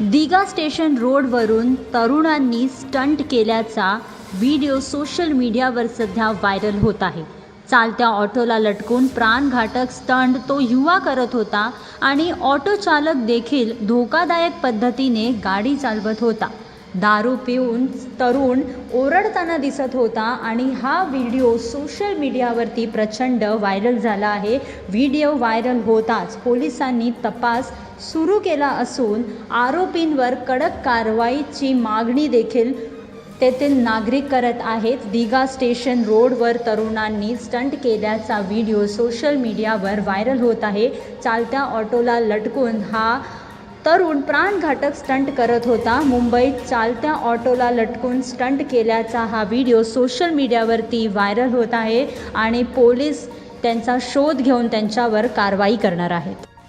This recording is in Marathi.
दिगा स्टेशन रोडवरून तरुणांनी स्टंट केल्याचा व्हिडिओ सोशल मीडियावर सध्या व्हायरल होत आहे. चालत्या ऑटोला लटकून प्राणघातक स्टंट तो युवा करत होता आणि ऑटो चालक देखील धोकादायक पद्धतीने गाडी चालवत होता. दारू पिऊन तरुण ओरडताना दिसत होता आणि हा व्हिडिओ सोशल मीडियावरती प्रचंड व्हायरल झाला आहे. व्हिडिओ व्हायरल होताच पोलिसांनी तपास सुरू केला असून आरोपींवर कडक कारवाईची मागणी देखील तेथील नागरिक करत आहेत. दिघा स्टेशन रोडवर तरुणांनी स्टंट केल्याचा व्हिडिओ सोशल मीडियावर व्हायरल होत आहे. चालत्या ऑटोला लटकून हा तरुण प्राणघातक स्टंट करत होता. मुंबईत चालत्या ऑटोला लटकून स्टंट केल्याचा हा व्हिडिओ सोशल मीडियावरती व्हायरल होत आहे आणि पोलीस त्यांचा शोध घेऊन त्यांच्यावर कारवाई करणार आहेत.